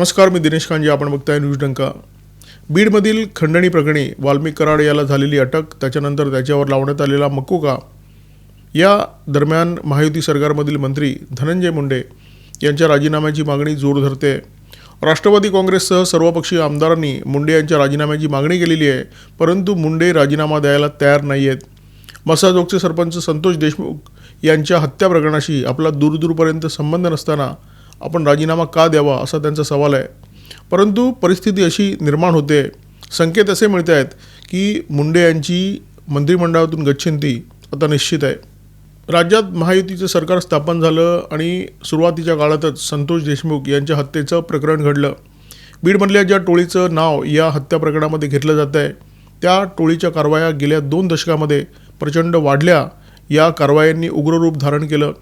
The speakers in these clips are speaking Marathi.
नमस्कार मी दिनेश खांजे आपण बघताय न्यूज डंका. बीडमधील खंडणी प्रकरणी वाल्मिक कराड याला झालेली अटक त्याच्यानंतर त्याच्यावर लावण्यात आलेला मकोका. या दरम्यान महायुती सरकारमधील मंत्री धनंजय मुंडे यांच्या राजीनाम्याची मागणी जोर धरते. राष्ट्रवादी काँग्रेससह सर्वपक्षीय आमदारांनी मुंडे यांच्या राजीनाम्याची मागणी केलेली आहे परंतु मुंडे राजीनामा द्यायला तयार नाही आहेत मसाजोगचे सरपंच संतोष देशमुख यांच्या हत्या प्रकरणाशी आपला दूरदूरपर्यंत संबंध नसताना आपण राजीनामा का द्यावा असा त्यांचा सवाल आहे. परंतु परिस्थिती अशी निर्माण होते. संकेत असे मिळत आहेत की मुंडे यांची मंत्रिमंडळातून गच्छंती आता निश्चित आहे. राज्यात महायुतीचं सरकार स्थापन झालं आणि सुरुवातीच्या काळातच संतोष देशमुख यांच्या हत्येचं प्रकरण घडलं. बीडमधल्या ज्या टोळीचं नाव या हत्या प्रकरणामध्ये घेतलं जात आहे त्या टोळीच्या कारवाया गेल्या दोन दशकामध्ये प्रचंड वाढल्या या कारवायांनी उग्ररूप धारण केलं.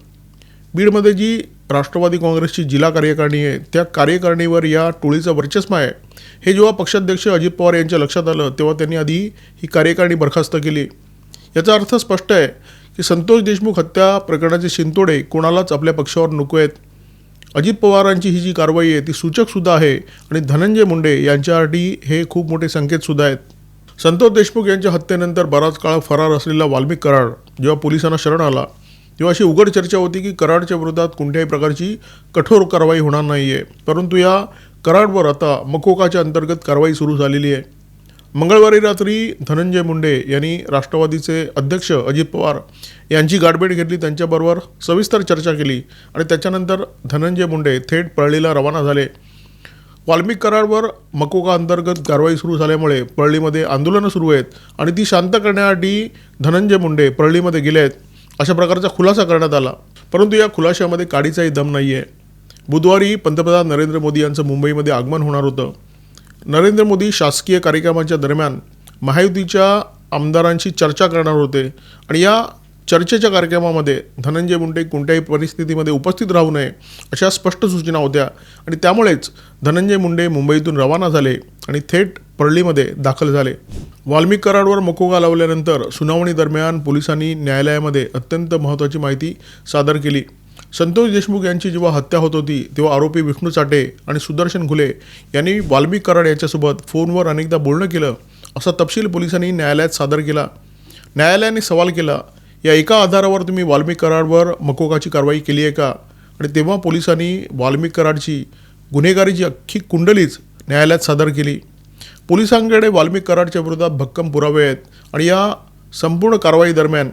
बीडमध्ये जी राष्ट्रवादी काँग्रेसची जिल्हा कार्यकारिणी आहे त्या कार्यकारिणीवर या टोळीचं वर्चस्व आहे. हे जेव्हा पक्षाध्यक्ष अजित पवार यांच्या लक्षात आलं तेव्हा त्यांनी आधी ही कार्यकारिणी बरखास्त केली. याचा अर्थ स्पष्ट आहे की संतोष देशमुख हत्या प्रकरणाचे शिंतोडे कोणालाच आपल्या पक्षावर नको आहेत. अजित पवारांची ही जी कारवाई आहे ती सूचकसुद्धा आहे आणि धनंजय मुंडे यांच्यासाठी हे खूप मोठे संकेतसुद्धा आहेत. संतोष देशमुख यांच्या हत्येनंतर बराच काळ फरार असलेला वाल्मिक कराड जेव्हा पोलिसांना शरण आला तेव्हा अशी उघड चर्चा होती की कराडच्या विरोधात कोणत्याही प्रकारची कठोर कारवाई होणार नाही आहे परंतु या कराडवर आता मकोकाच्या अंतर्गत कारवाई सुरू झालेली आहे. मंगळवारी रात्री धनंजय मुंडे यांनी राष्ट्रवादीचे अध्यक्ष अजित पवार यांची गाठभेट घेतली त्यांच्याबरोबर सविस्तर चर्चा केली आणि त्याच्यानंतर धनंजय मुंडे थेट पळलीला रवाना झाले. वाल्मिक कराडवर मकोका अंतर्गत कारवाई सुरू झाल्यामुळे परळीमध्ये आंदोलनं सुरू आहेत आणि ती शांत करण्यासाठी धनंजय मुंडे परळीमध्ये गेले आहेत. अशा प्रकारचा खुलासा करण्यात आला. परंतु या खुलाशामध्ये काडीचाही दम नाही आहे बुधवारी पंतप्रधान नरेंद्र मोदी यांचं मुंबईमध्ये आगमन होणार होतं. नरेंद्र मोदी शासकीय कार्यक्रमाच्या दरम्यान महायुतीच्या आमदारांशी चर्चा करणार होते आणि या चर्चेच्या कार्यक्रमामध्ये धनंजय मुंडे कोणत्याही परिस्थितीमध्ये उपस्थित राहू नये अशा स्पष्ट सूचना होत्या आणि त्यामुळेच धनंजय मुंडे मुंबईतून रवाना झाले आणि थेट परळीमध्ये दाखल झाले. वाल्मिक कराडवर मकोगा लावल्यानंतर सुनावणी दरम्यान पोलिसांनी न्यायालयामध्ये अत्यंत महत्त्वाची माहिती सादर केली. संतोष देशमुख यांची जेव्हा हत्या होत होती तेव्हा आरोपी विष्णू चाटे आणि सुदर्शन घुले यांनी वाल्मिक कराड यांच्यासोबत फोनवर अनेकदा बोलणं केलं असा तपशील पोलिसांनी न्यायालयात सादर केला. न्यायालयाने सवाल केला या एका आधारावर तुम्ही वाल्मिक कराडवर मकोकाची कारवाई केली आहे का? आणि तेव्हा पोलिसांनी वाल्मिक कराडची गुन्हेगारीची अख्खी कुंडलीच न्यायालयात सादर केली. पोलिसांकडे वाल्मिक कराडच्या विरोधात भक्कम पुरावे आहेत आणि या संपूर्ण कारवाई दरम्यान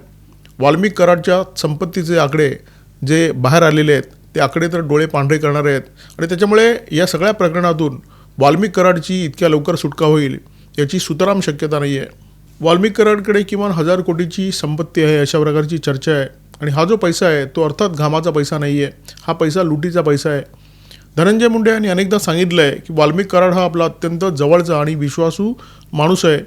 वाल्मिक कराडच्या संपत्तीचे आकडे जे बाहेर आलेले आहेत ते आकडे तर डोळे पांढरे करणारे आहेत. आणि त्याच्यामुळे या सगळ्या प्रकरणातून वाल्मिक कराडची इतक्या लवकर सुटका होईल याची सुतराम शक्यता नाही आहे वाल्मिक कराडकडे किमान हजार कोटीची संपत्ती आहे अशा प्रकारची चर्चा आहे. आणि हा जो पैसा आहे तो अर्थात घामाचा पैसा नाही आहे हा पैसा लुटीचा पैसा आहे. धनंजय मुंडे यांनी अनेकदा सांगितलं आहे की वाल्मिक कराड हा आपला अत्यंत जवळचा आणि विश्वासू माणूस आहे.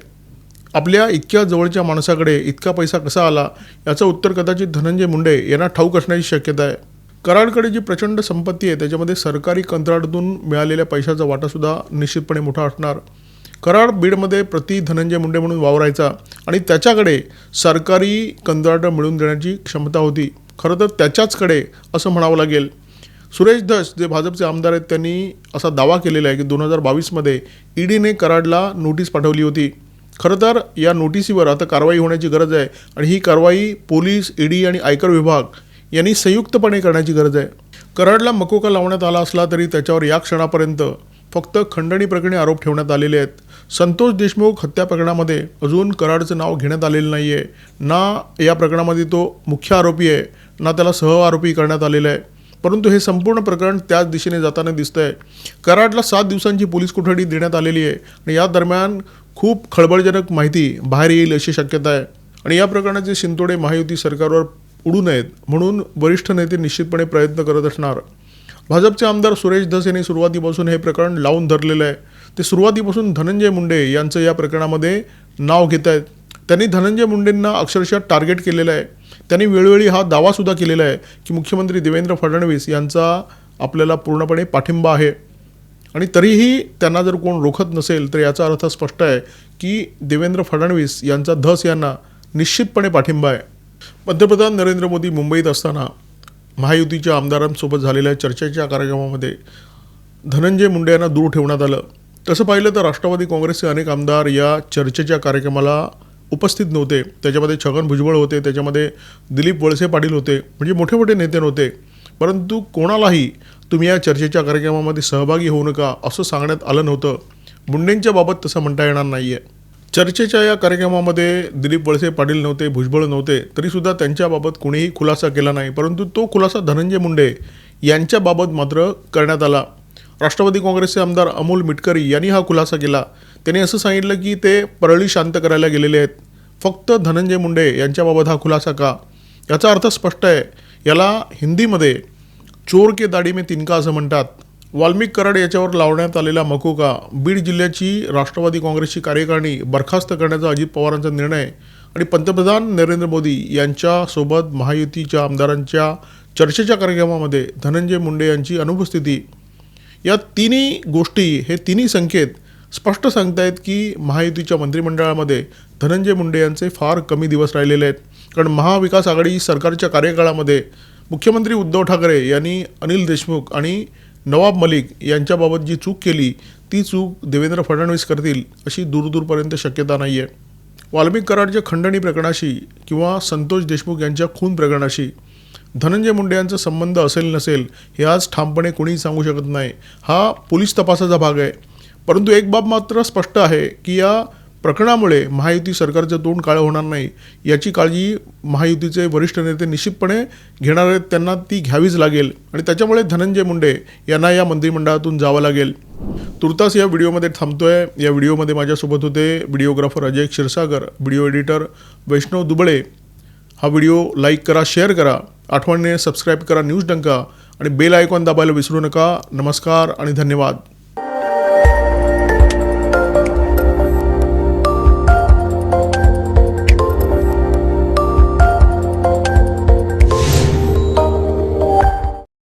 आपल्या इतक्या जवळच्या माणसाकडे इतका पैसा कसा आला? याचं उत्तर कदाचित धनंजय मुंडे यांना ठाऊक असण्याची शक्यता आहे. कराडकडे जी प्रचंड संपत्ती आहे त्याच्यामध्ये सरकारी कंत्राटातून मिळालेल्या पैशाचा वाटासुद्धा निश्चितपणे मोठा असणार. कराड बीडमध्ये प्रति धनंजय मुंडे म्हणून वावरायचा आणि त्याच्याकडे सरकारी कंत्राटं मिळवून देण्याची क्षमता होती. खरं तर त्याच्याचकडे असं म्हणावं लागेल. सुरेश धस जे भाजपचे आमदार आहेत त्यांनी असा दावा केलेला आहे की दोन हजार बावीसमध्ये ईडीने कराडला नोटीस पाठवली होती. खरं तर या नोटिसीवर आता कारवाई होण्याची गरज आहे आणि ही कारवाई पोलीस ईडी आणि आयकर विभाग यांनी संयुक्तपणे करण्याची गरज आहे. कराडला मकोका लावण्यात आला असला तरी त्याच्यावर या क्षणापर्यंत फक्त खंडणी प्रकरणी आरोप ठेवण्यात आलेले आहेत. संतोष देशमुख हत्या प्रकरणामध्ये अजून कराडचं नाव घेण्यात आलेलं नाही आहे ना या प्रकरणामध्ये तो मुख्य आरोपी आहे ना त्याला सह आरोपी करण्यात आलेला आहे. परंतु हे संपूर्ण प्रकरण त्याच दिशेने जाताना दिसतं आहे कराडला सात दिवसांची पोलीस कोठडी देण्यात आलेली आहे आणि या दरम्यान खूप खळबळजनक माहिती बाहेर येईल अशी शक्यता आहे. आणि या प्रकरणाचे शिंतोडे महायुती सरकारवर उडू नयेत म्हणून वरिष्ठ नेते निश्चितपणे प्रयत्न करत असणार. भाजपचे आमदार सुरेश धस यांनी सुरुवातीपासून हे प्रकरण लावून धरलेलं आहे. ते सुरुवातीपासून धनंजय मुंडे यांचं या प्रकरणामध्ये नाव घेत आहेत त्यांनी धनंजय मुंडेंना अक्षरशः टार्गेट केलेलं आहे. त्यांनी वेळोवेळी हा दावासुद्धा केलेला आहे की मुख्यमंत्री देवेंद्र फडणवीस यांचा आपल्याला पूर्णपणे पाठिंबा आहे. आणि तरीही त्यांना जर कोण रोखत नसेल तर याचा अर्थ स्पष्ट आहे की देवेंद्र फडणवीस यांचा धस यांना निश्चितपणे पाठिंबा आहे. पंतप्रधान नरेंद्र मोदी मुंबईत असताना महायुतीच्या आमदारांसोबत झालेल्या चर्चेच्या कार्यक्रमामध्ये धनंजय मुंडे यांना दूर ठेवण्यात आलं. तसं पाहिलं तर राष्ट्रवादी काँग्रेसचे अनेक आमदार या चर्चेच्या कार्यक्रमाला उपस्थित नव्हते. त्याच्यामध्ये छगन भुजबळ होते त्याच्यामध्ये दिलीप वळसे पाटील होते म्हणजे मोठे मोठे नेते नव्हते. परंतु कोणालाही तुम्ही या चर्चेच्या कार्यक्रमामध्ये सहभागी होऊ नका असं सांगण्यात आलं नव्हतं. मुंडेंच्या बाबत तसं म्हणता येणार नाही आहे चर्चेच्या या कार्यक्रमामध्ये दिलीप वळसे पाटील नव्हते भुजबळ नव्हते तरीसुद्धा त्यांच्याबाबत कुणीही खुलासा केला नाही. परंतु तो खुलासा धनंजय मुंडे यांच्याबाबत मात्र करण्यात आला. राष्ट्रवादी काँग्रेसचे आमदार अमोल मिटकरी यांनी हा खुलासा केला. त्यांनी असं सांगितलं की ते परळी शांत करायला गेलेले आहेत. फक्त धनंजय मुंडे यांच्याबाबत हा खुलासा का? याचा अर्थ स्पष्ट आहे. याला हिंदीमध्ये चोर के दाढी में तिनका असं म्हणतात. वाल्मिक कराड याच्यावर लावण्यात आलेला मकोका बीड जिल्ह्याची राष्ट्रवादी काँग्रेसची कार्यकारिणी बरखास्त करण्याचा अजित पवारांचा निर्णय आणि पंतप्रधान नरेंद्र मोदी यांच्यासोबत महायुतीच्या आमदारांच्या चर्चेच्या कार्यक्रमामध्ये धनंजय मुंडे यांची अनुपस्थिती. या तिन्ही गोष्टी हे तिन्ही संकेत स्पष्ट सांगतायत की महायुतीच्या मंत्रिमंडळामध्ये धनंजय मुंडे यांचे फार कमी दिवस राहिलेले आहेत. कारण महाविकास आघाडी सरकारच्या कार्यकाळामध्ये मुख्यमंत्री उद्धव ठाकरे यांनी अनिल देशमुख आणि नवाब मलिक यांच्याबाबत जी चूक केली ती चूक देवेंद्र फडणवीस करतील अशी दूरदूरपर्यंत शक्यता नाही आहे वाल्मिक कराडच्या खंडणी प्रकरणाशी किंवा संतोष देशमुख यांच्या खून प्रकरणाशी धनंजय मुंडे यांचा संबंध असेल नसेल हे आज ठामपणे कोणीही सांगू शकत नाही. हा पोलीस तपासाचा भाग आहे. परंतु एक बाब मात्र स्पष्ट आहे की या प्रकरणामुळे महायुती सरकारचं तोंड काळं होणार नाही याची काळजी महायुतीचे वरिष्ठ नेते निश्चितपणे घेणार आहेत त्यांना ती घ्यावीच लागेल आणि त्याच्यामुळे धनंजय मुंडे यांना या मंत्रिमंडळातून जावं लागेल. तुर्तास या व्हिडिओमध्ये थांबतोय. या व्हिडिओमध्ये माझ्यासोबत होते videographer Ajay Kshirsagar video editor Vaishnav Dubale. हा व्हिडिओ लाईक करा शेअर करा आठवणीने सबस्क्राईब करा न्यूज डंका आणि बेल आयकॉन दाबायला विसरू नका. नमस्कार आणि धन्यवाद.